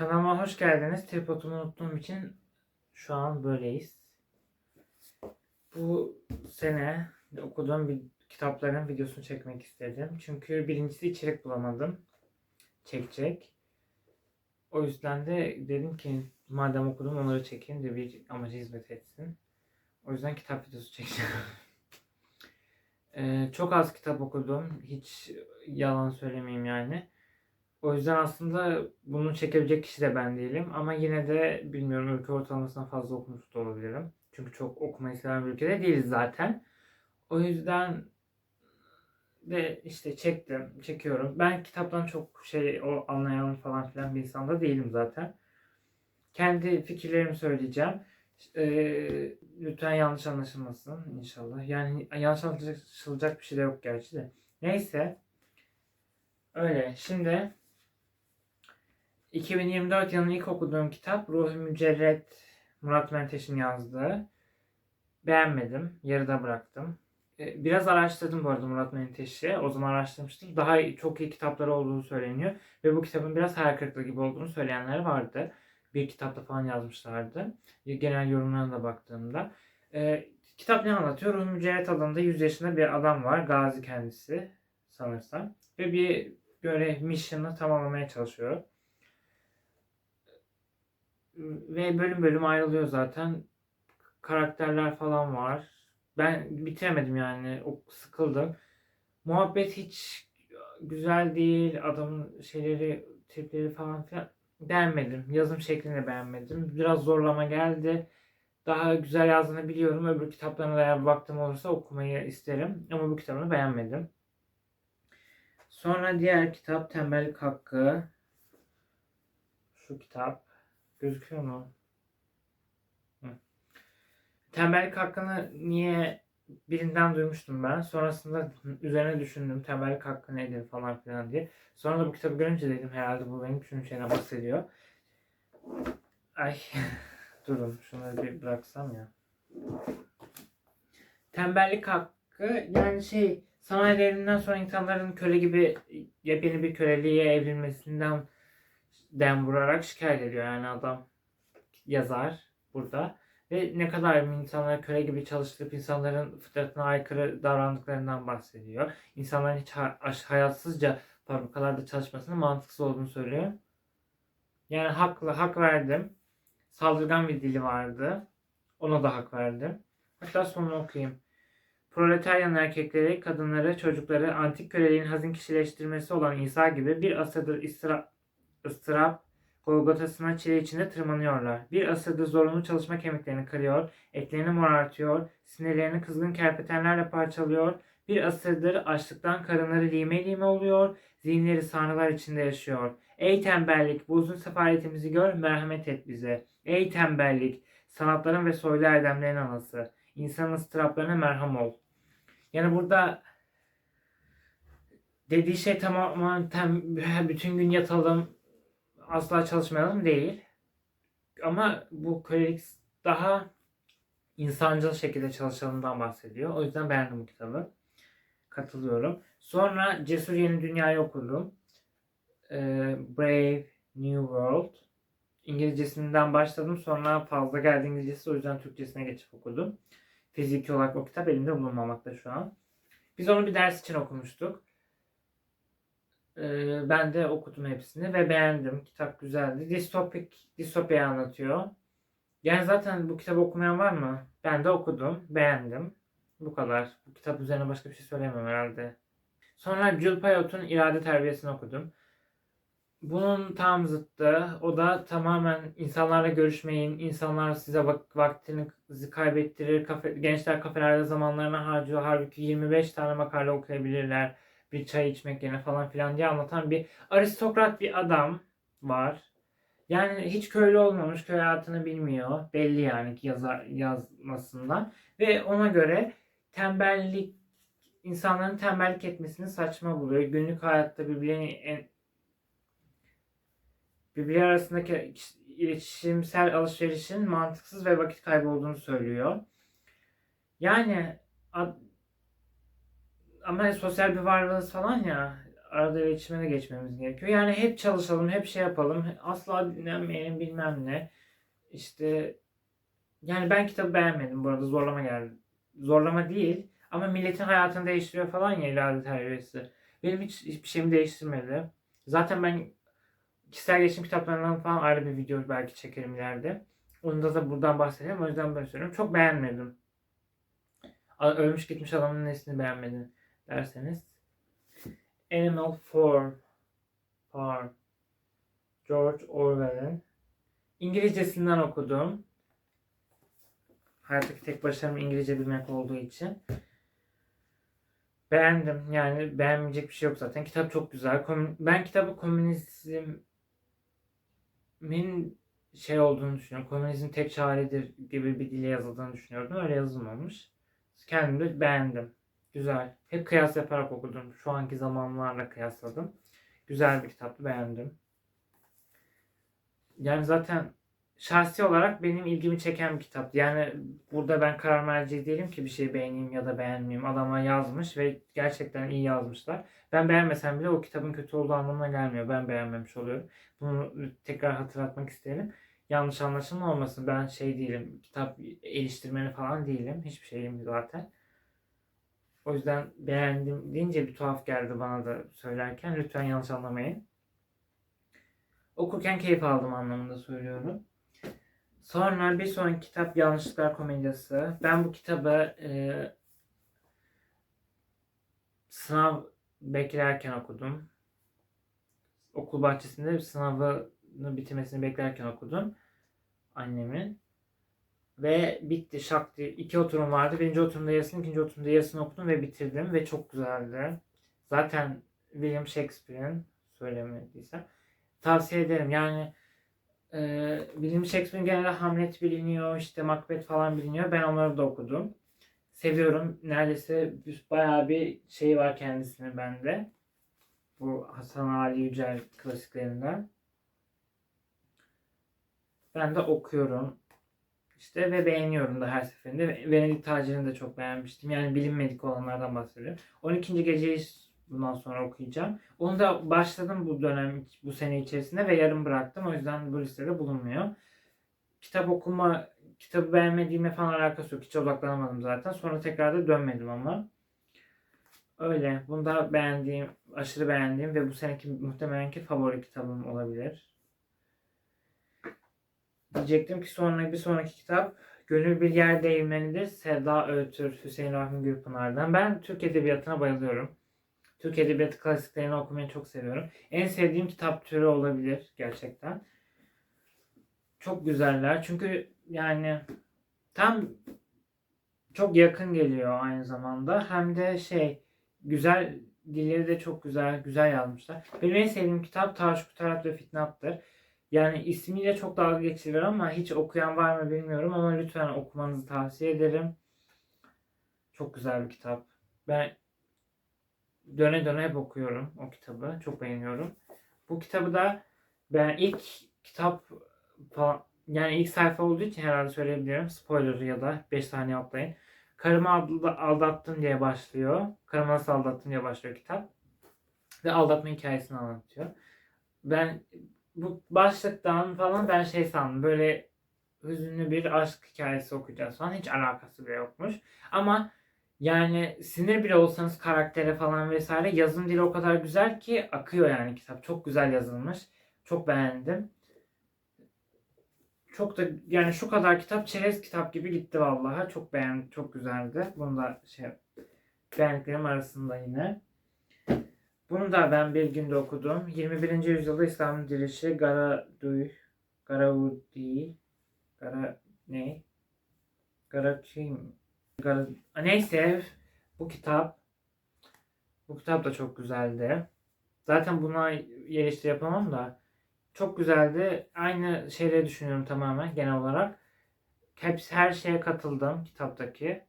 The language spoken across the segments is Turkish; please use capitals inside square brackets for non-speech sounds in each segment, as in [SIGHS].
Kanalıma hoş geldiniz. Tripodumu unuttuğum için şu an böyleyiz. Bu sene okuduğum bir kitapların videosunu çekmek istedim. Çünkü birincisi içerik bulamadım. Çekecek. O yüzden de dedim ki madem okudum onları çekeyim de bir amaca hizmet etsin. O yüzden kitap videosu çekeceğim. [LAUGHS] Ee, çok az kitap okudum. Hiç yalan söylemeyeyim yani. O yüzden aslında bunu çekebilecek kişi de ben değilim. Ama yine de bilmiyorum ülke ortalamasından fazla okumuş da olabilirim. Çünkü çok okumayı seven bir ülkede değiliz zaten. O yüzden de işte çektim, çekiyorum. Ben kitaptan çok şey o anlayan falan filan bir insan da değilim zaten. Kendi fikirlerimi söyleyeceğim. Ee, lütfen yanlış anlaşılmasın inşallah. Yani yanlış anlaşılacak bir şey de yok gerçi de. Neyse. Öyle. Şimdi 2024 yılının ilk okuduğum kitap Ruh-i Mücerret Murat Menteş'in yazdığı. Beğenmedim. Yarıda bıraktım. Ee, Biraz araştırdım bu arada Murat Menteş'i. O zaman araştırmıştım. Daha çok iyi kitapları olduğunu söyleniyor. Ve bu kitabın biraz hayal kırıklığı gibi olduğunu söyleyenler vardı. Bir kitapta falan yazmışlardı. Genel yorumlarına da baktığımda. Ee, kitap ne anlatıyor? Ruh-i Mücerret adında 100 yaşında bir adam var. Gazi kendisi sanırsam. Ve bir böyle mission'ı tamamlamaya çalışıyor ve bölüm bölüm ayrılıyor zaten. Karakterler falan var. Ben bitiremedim yani. O sıkıldım. Muhabbet hiç güzel değil. Adamın şeyleri, tipleri falan filan beğenmedim. Yazım şeklini beğenmedim. Biraz zorlama geldi. Daha güzel yazdığını biliyorum. Öbür kitaplarına da eğer vaktim olursa okumayı isterim. Ama bu kitabını beğenmedim. Sonra diğer kitap Tembellik Hakkı. Şu kitap. Gözüküyor mu? Hı. Tembellik hakkını niye birinden duymuştum ben. Sonrasında üzerine düşündüm tembellik hakkı nedir falan filan diye. Sonra da bu kitabı görünce dedim herhalde bu benim düşündüğüm şeyden bahsediyor. Ay [LAUGHS] durun şunları bir bıraksam ya. Tembellik hakkı yani şey sanayi devriminden sonra insanların köle gibi yepyeni bir köleliğe evrilmesinden dem vurarak şikayet ediyor yani adam yazar burada ve ne kadar insanlara köle gibi çalıştırıp insanların fıtratına aykırı davrandıklarından bahsediyor. İnsanların hiç hayatsızca fabrikalarda çalışmasının mantıksız olduğunu söylüyor. Yani haklı, hak verdim. Saldırgan bir dili vardı. Ona da hak verdim. Hatta sonunu okuyayım. Proletaryanın erkekleri, kadınları, çocukları antik köleliğin hazin kişileştirmesi olan İsa gibi bir asırdır istira ıstırap, Golgotasına çile içinde tırmanıyorlar. Bir asırdır zorunlu çalışma kemiklerini kırıyor, etlerini morartıyor, sinirlerini kızgın kerpetenlerle parçalıyor. Bir asırdır açlıktan karınları lime lime oluyor, zihinleri sanrılar içinde yaşıyor. Ey tembellik, bu uzun sefaretimizi gör, merhamet et bize. Ey tembellik, sanatların ve soylu erdemlerin anası. İnsanın ıstıraplarına merham ol. Yani burada dediği şey tamamen tem, bütün gün yatalım, asla çalışmayalım değil. Ama bu kölelik daha insancıl şekilde çalışalımdan bahsediyor. O yüzden beğendim bu kitabı. Katılıyorum. Sonra Cesur Yeni Dünya'yı okudum. Ee, Brave New World. İngilizcesinden başladım. Sonra fazla geldi İngilizcesi. O yüzden Türkçesine geçip okudum. Fiziki olarak o kitap elimde bulunmamakta şu an. Biz onu bir ders için okumuştuk. Ee, ben de okudum hepsini ve beğendim. Kitap güzeldi. Distopik, distopya anlatıyor. Yani zaten bu kitabı okumayan var mı? Ben de okudum. Beğendim. Bu kadar. Bu kitap üzerine başka bir şey söyleyemem herhalde. Sonra Jules Payot'un irade terbiyesini okudum. Bunun tam zıttı. O da tamamen insanlarla görüşmeyin. İnsanlar size vak- vaktinizi kaybettirir. Kafe, gençler kafelerde zamanlarını harcıyor. Halbuki 25 tane makale okuyabilirler bir çay içmek yerine falan filan diye anlatan bir aristokrat bir adam var. Yani hiç köylü olmamış, köy hayatını bilmiyor. Belli yani ki yazar, yazmasından. Ve ona göre tembellik, insanların tembellik etmesini saçma buluyor. Günlük hayatta birbirlerini en, birbirleri arasındaki iletişimsel alışverişin mantıksız ve vakit kaybı olduğunu söylüyor. Yani ama sosyal bir varlığız falan ya arada iletişime de geçmemiz gerekiyor. Yani hep çalışalım, hep şey yapalım. Asla dinlenmeyelim bilmem ne. İşte yani ben kitabı beğenmedim bu arada zorlama geldi. Zorlama değil ama milletin hayatını değiştiriyor falan ya ilahi terbiyesi. Benim hiç hiçbir şeyimi değiştirmedi. Zaten ben kişisel gelişim kitaplarından falan ayrı bir video belki çekerim ileride. Onda da buradan bahsedeyim. O yüzden böyle söylüyorum. Çok beğenmedim. Ölmüş gitmiş adamın nesini beğenmedin derseniz. Animal Farm. Farm. George Orwell'in. İngilizcesinden okudum. Hayattaki tek başarım İngilizce bilmek olduğu için. Beğendim. Yani beğenmeyecek bir şey yok zaten. Kitap çok güzel. Ben kitabı komünizmin şey olduğunu düşünüyorum. Komünizm tek çaredir gibi bir dile yazıldığını düşünüyordum. Öyle yazılmamış. Kendim de beğendim. Güzel. Hep kıyas yaparak okudum. Şu anki zamanlarla kıyasladım. Güzel bir kitaptı. Beğendim. Yani zaten şahsi olarak benim ilgimi çeken bir kitap. Yani burada ben karar merci değilim ki bir şey beğeneyim ya da beğenmeyeyim. Adama yazmış ve gerçekten iyi yazmışlar. Ben beğenmesem bile o kitabın kötü olduğu anlamına gelmiyor. Ben beğenmemiş oluyorum. Bunu tekrar hatırlatmak isterim. Yanlış anlaşılma olmasın. Ben şey değilim. Kitap eleştirmeni falan değilim. Hiçbir şeyim zaten. O yüzden beğendim deyince bir tuhaf geldi bana da söylerken. Lütfen yanlış anlamayın. Okurken keyif aldım anlamında söylüyorum. Sonra bir sonraki kitap Yanlışlıklar Komedyası. Ben bu kitabı e, sınav beklerken okudum. Okul bahçesinde sınavını bitirmesini beklerken okudum. Annemin. Ve bitti şak diye. İki oturum vardı. Birinci oturumda yarısını, ikinci oturumda yarısını okudum ve bitirdim. Ve çok güzeldi. Zaten William Shakespeare'in söylemediysem tavsiye ederim. Yani e, William Shakespeare'in genelde Hamlet biliniyor, işte Macbeth falan biliniyor. Ben onları da okudum. Seviyorum. Neredeyse bayağı bir şey var kendisinin bende. Bu Hasan Ali Yücel klasiklerinden. Ben de okuyorum. İşte ve beğeniyorum da her seferinde. Ve Venedik Tacir'ini de çok beğenmiştim. Yani bilinmedik olanlardan bahsediyorum. 12. geceyi bundan sonra okuyacağım. Onu da başladım bu dönem, bu sene içerisinde ve yarım bıraktım. O yüzden bu listede bulunmuyor. Kitap okuma, kitabı beğenmediğime falan alakası yok. Hiç odaklanamadım zaten. Sonra tekrar da dönmedim ama. Öyle. Bunda beğendiğim, aşırı beğendiğim ve bu seneki muhtemelen ki favori kitabım olabilir. Diyecektim ki sonra bir sonraki kitap Gönül Bir Yer Değirmenidir. Sevda Öğütür Hüseyin Rahmi Gürpınar'dan. Ben Türk Edebiyatı'na bayılıyorum. Türk Edebiyatı klasiklerini okumayı çok seviyorum. En sevdiğim kitap türü olabilir gerçekten. Çok güzeller. Çünkü yani tam çok yakın geliyor aynı zamanda. Hem de şey güzel dilleri de çok güzel, güzel yazmışlar. Benim en sevdiğim kitap Taş Kutarat ve Fitnat'tır. Yani ismiyle çok dalga geçilir ama hiç okuyan var mı bilmiyorum ama lütfen okumanızı tavsiye ederim. Çok güzel bir kitap. Ben döne döne hep okuyorum o kitabı. Çok beğeniyorum. Bu kitabı da ben ilk kitap falan yani ilk sayfa olduğu için herhalde söyleyebilirim. Spoiler ya da 5 saniye atlayın. Karımı alda- aldattın diye başlıyor. Karımı nasıl aldattın diye başlıyor kitap. Ve aldatma hikayesini anlatıyor. Ben bu başlıktan falan ben şey sandım. Böyle hüzünlü bir aşk hikayesi okuyacağız falan. Hiç alakası bile yokmuş. Ama yani sinir bile olsanız karaktere falan vesaire yazım dili o kadar güzel ki akıyor yani kitap. Çok güzel yazılmış. Çok beğendim. Çok da yani şu kadar kitap çerez kitap gibi gitti vallahi. Çok beğendim. Çok güzeldi. Bunu da şey beğendiklerim arasında yine. Bunu da ben bir günde okudum. 21. yüzyılda İslam'ın dirilişi Garaduy Garavudi Gara ne? Garaçim Gara, neyse bu kitap bu kitap da çok güzeldi. Zaten buna eleştiri yapamam da çok güzeldi. Aynı şeyleri düşünüyorum tamamen genel olarak. Hepsi her şeye katıldım kitaptaki.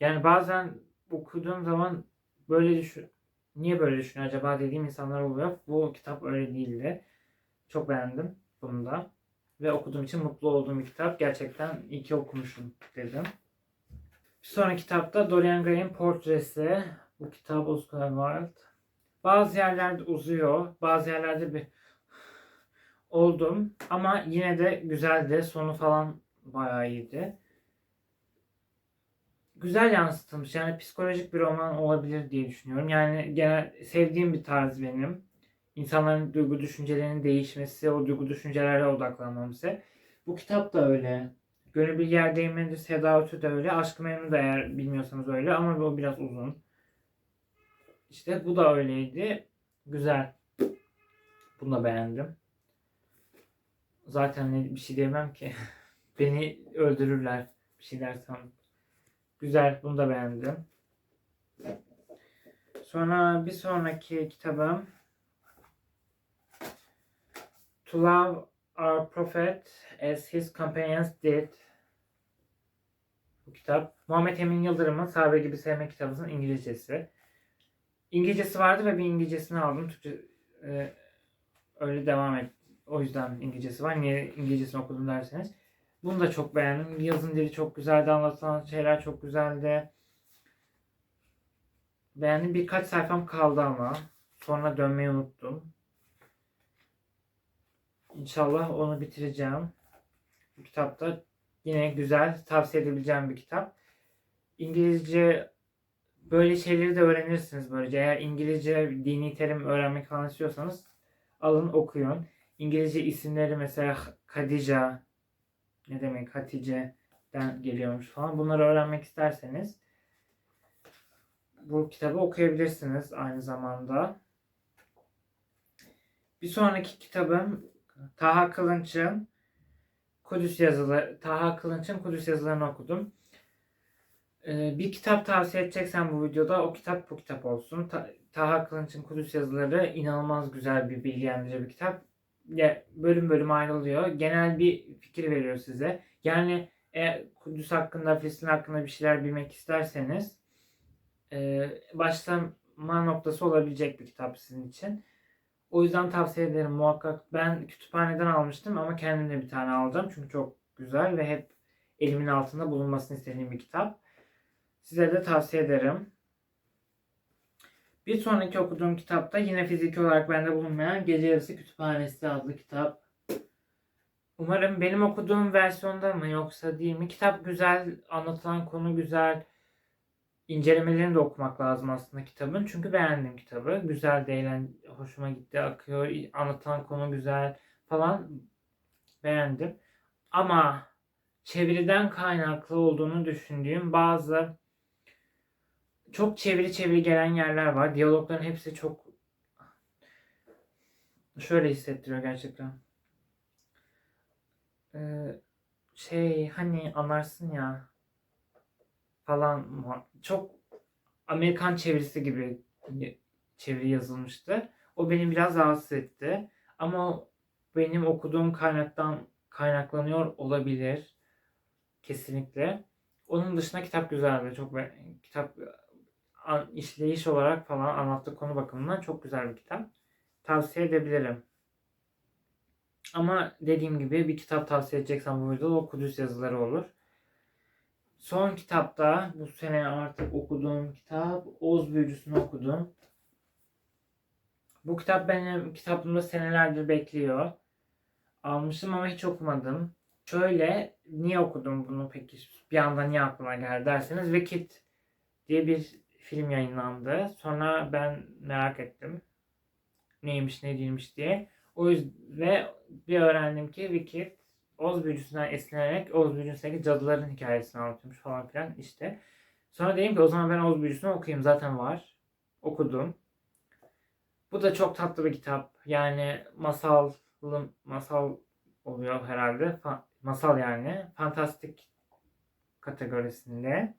Yani bazen okuduğum zaman böyle düşün niye böyle düşünüyor acaba dediğim insanlar oluyor. Bu kitap öyle değildi. Çok beğendim bunu da. Ve okuduğum için mutlu olduğum bir kitap. Gerçekten iyi ki okumuşum dedim. Bir sonraki kitapta Dorian Gray'in Portresi. Bu kitap Oscar Wilde. Bazı yerlerde uzuyor, bazı yerlerde bir [SIGHS] oldum ama yine de güzeldi. Sonu falan bayağı iyiydi. Güzel yansıtılmış. Yani psikolojik bir roman olabilir diye düşünüyorum. Yani genel sevdiğim bir tarz benim. İnsanların duygu düşüncelerinin değişmesi, o duygu düşüncelerle odaklanmamızı. Bu kitap da öyle. Gönül bir yer değmedi, Seda Ötü de öyle. Aşkı Memnu da eğer bilmiyorsanız öyle ama o biraz uzun. İşte bu da öyleydi. Güzel. Bunu da beğendim. Zaten bir şey diyemem ki. [LAUGHS] Beni öldürürler bir şey dersem. Güzel. Bunu da beğendim. Sonra bir sonraki kitabım To Love Our Prophet as His Companions Did. Bu kitap Muhammed Emin Yıldırım'ın Sahabe Gibi Sevmek kitabının İngilizcesi. İngilizcesi vardı ve bir İngilizcesini aldım. Türkçe e, öyle devam et. O yüzden İngilizcesi var. Niye İngilizcesini okudum derseniz. Bunu da çok beğendim. Yazın dili çok güzeldi. Anlatılan şeyler çok güzeldi. Beğendim. Birkaç sayfam kaldı ama. Sonra dönmeyi unuttum. İnşallah onu bitireceğim. Bu kitap da yine güzel. Tavsiye edebileceğim bir kitap. İngilizce böyle şeyleri de öğrenirsiniz böylece. Eğer İngilizce dini terim öğrenmek falan istiyorsanız alın okuyun. İngilizce isimleri mesela Khadija ne demek Hatice'den geliyormuş falan. Bunları öğrenmek isterseniz bu kitabı okuyabilirsiniz aynı zamanda. Bir sonraki kitabım Taha Kılınç'ın Kudüs yazıları, Taha Kılınç'ın Kudüs yazılarını okudum. Ee, bir kitap tavsiye edeceksem bu videoda o kitap bu kitap olsun. Ta- Taha Kılınç'ın Kudüs yazıları inanılmaz güzel bir bilgilendirici bir kitap. Ya, bölüm bölüm ayrılıyor. Genel bir fikir veriyor size. Yani e, Kudüs hakkında, Filistin hakkında bir şeyler bilmek isterseniz e, başlama noktası olabilecek bir kitap sizin için. O yüzden tavsiye ederim muhakkak. Ben kütüphaneden almıştım ama kendim de bir tane alacağım. Çünkü çok güzel ve hep elimin altında bulunmasını istediğim bir kitap. Size de tavsiye ederim. Bir sonraki okuduğum kitap da yine fiziki olarak bende bulunmayan Gece Yarısı Kütüphanesi adlı kitap. Umarım benim okuduğum versiyonda mı yoksa değil mi? Kitap güzel, anlatılan konu güzel. İncelemelerini de okumak lazım aslında kitabın. Çünkü beğendim kitabı. Güzel de eğlen, hoşuma gitti, akıyor. Anlatılan konu güzel falan. Beğendim. Ama çeviriden kaynaklı olduğunu düşündüğüm bazı çok çeviri çeviri gelen yerler var. Diyalogların hepsi çok şöyle hissettiriyor gerçekten. Ee, şey hani anlarsın ya falan çok Amerikan çevirisi gibi çeviri yazılmıştı. O beni biraz rahatsız etti. Ama benim okuduğum kaynaktan kaynaklanıyor olabilir. Kesinlikle. Onun dışında kitap güzeldi. Çok kitap işleyiş olarak falan anlattığı konu bakımından çok güzel bir kitap. Tavsiye edebilirim. Ama dediğim gibi bir kitap tavsiye edeceksem bu videoda o Kudüs yazıları olur. Son kitapta bu sene artık okuduğum kitap Oz Büyücüsü'nü okudum. Bu kitap benim kitaplığımda senelerdir bekliyor. Almışım ama hiç okumadım. Şöyle niye okudum bunu peki bir anda niye aklıma geldi derseniz Wicked diye bir film yayınlandı. Sonra ben merak ettim. Neymiş ne değilmiş diye. O yüzden ve bir öğrendim ki Wicked Oz büyücüsünden esinlenerek Oz büyücüsündeki cadıların hikayesini anlatıyormuş falan filan işte. Sonra dedim ki o zaman ben Oz büyücüsünü okuyayım zaten var. Okudum. Bu da çok tatlı bir kitap. Yani masal masal oluyor herhalde. Fa- masal yani. Fantastik kategorisinde.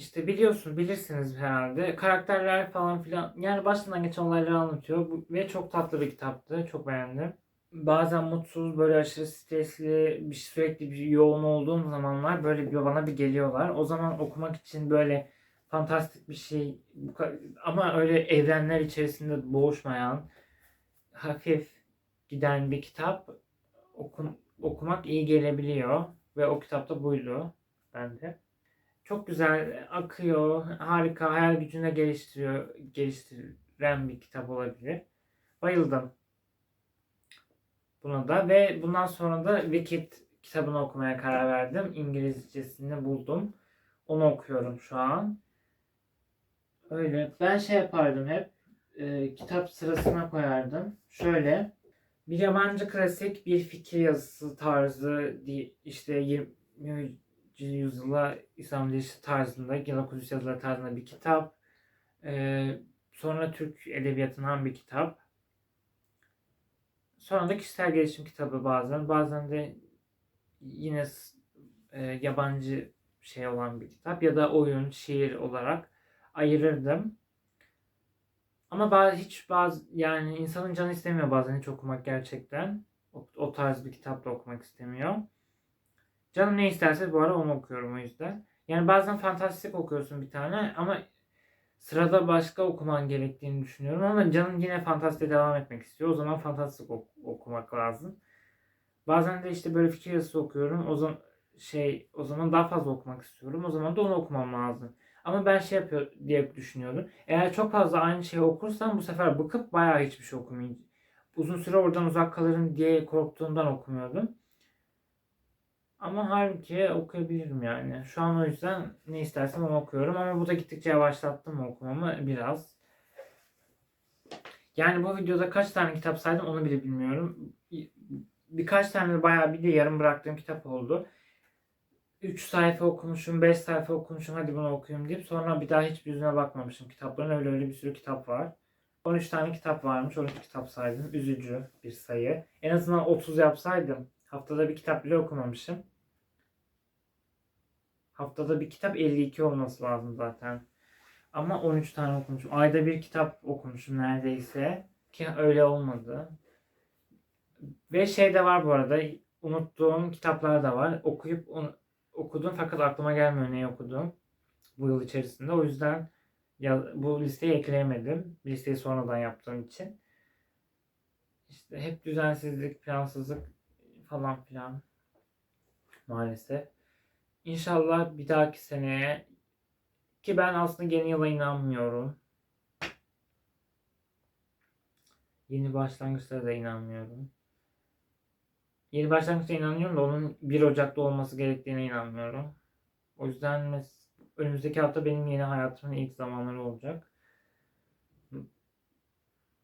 İşte biliyorsun, bilirsiniz herhalde. Karakterler falan filan. Yani başından geçen olayları anlatıyor. Ve çok tatlı bir kitaptı. Çok beğendim. Bazen mutsuz, böyle aşırı stresli, bir sürekli bir yoğun olduğum zamanlar böyle bir bana bir geliyorlar. O zaman okumak için böyle fantastik bir şey ama öyle evrenler içerisinde boğuşmayan, hafif giden bir kitap okun, okumak iyi gelebiliyor. Ve o kitapta buydu bende. Çok güzel akıyor, harika, hayal gücünü geliştiriyor, düşündüren bir kitap olabilir. Bayıldım. Buna da ve bundan sonra da Wicked kitabını okumaya karar verdim. İngilizcesini buldum. Onu okuyorum şu an. Öyle. Ben şey yapardım hep. e, kitap sırasına koyardım. Şöyle. Bir yabancı klasik bir fikir yazısı tarzı işte 20. yüzyıla İslam Dilişi tarzında, Gila Kudüs yazıları tarzında bir kitap. E, sonra Türk edebiyatından bir kitap. Sonra da kişisel gelişim kitabı bazen. Bazen de yine e, yabancı şey olan bir kitap ya da oyun, şiir olarak ayırırdım. Ama bazı hiç bazı yani insanın canı istemiyor bazen hiç okumak gerçekten. O, o tarz bir kitap da okumak istemiyor. Canım ne isterse bu ara onu okuyorum o yüzden. Yani bazen fantastik okuyorsun bir tane ama sırada başka okuman gerektiğini düşünüyorum ama canım yine fantastiğe devam etmek istiyor. O zaman fantastik ok- okumak lazım. Bazen de işte böyle fikir yazısı okuyorum. O zaman şey o zaman daha fazla okumak istiyorum. O zaman da onu okumam lazım. Ama ben şey yapıyor diye düşünüyordum. Eğer çok fazla aynı şeyi okursam bu sefer bıkıp bayağı hiçbir şey okumayacağım. Uzun süre oradan uzak kalırım diye korktuğumdan okumuyordum. Ama halbuki okuyabilirim yani. Şu an o yüzden ne istersem onu okuyorum ama bu da gittikçe yavaşlattım okumamı biraz. Yani bu videoda kaç tane kitap saydım onu bile bilmiyorum. Birkaç tane de bayağı bir de yarım bıraktığım kitap oldu. 3 sayfa okumuşum, 5 sayfa okumuşum hadi bunu okuyayım deyip sonra bir daha hiçbir yüzüne bakmamışım kitapların. Öyle öyle bir sürü kitap var. 13 tane kitap varmış. 12 kitap saydım. Üzücü bir sayı. En azından 30 yapsaydım. Haftada bir kitap bile okumamışım. Haftada bir kitap 52 olması lazım zaten. Ama 13 tane okumuşum. Ayda bir kitap okumuşum neredeyse. Ki öyle olmadı. Ve şey de var bu arada. Unuttuğum kitaplar da var. Okuyup okudum fakat aklıma gelmiyor neyi okudum. Bu yıl içerisinde. O yüzden ya, bu listeyi ekleyemedim. Listeyi sonradan yaptığım için. İşte hep düzensizlik, plansızlık falan filan. Maalesef. İnşallah bir dahaki seneye ki ben aslında yeni yıla inanmıyorum. Yeni başlangıçlara da inanmıyorum. Yeni başlangıçta inanıyorum da onun 1 Ocak'ta olması gerektiğine inanmıyorum. O yüzden önümüzdeki hafta benim yeni hayatımın ilk zamanları olacak.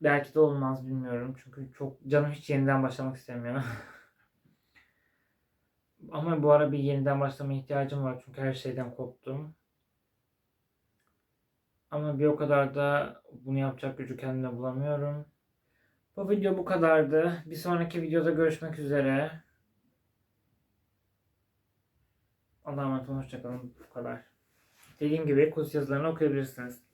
Belki de olmaz bilmiyorum. Çünkü çok canım hiç yeniden başlamak istemiyor. [LAUGHS] Ama bu ara bir yeniden başlama ihtiyacım var. Çünkü her şeyden koptum. Ama bir o kadar da bunu yapacak gücü kendime bulamıyorum. Bu video bu kadardı. Bir sonraki videoda görüşmek üzere. Allah'a emanet olun. Hoşçakalın. Bu kadar. Dediğim gibi kurs yazılarını okuyabilirsiniz.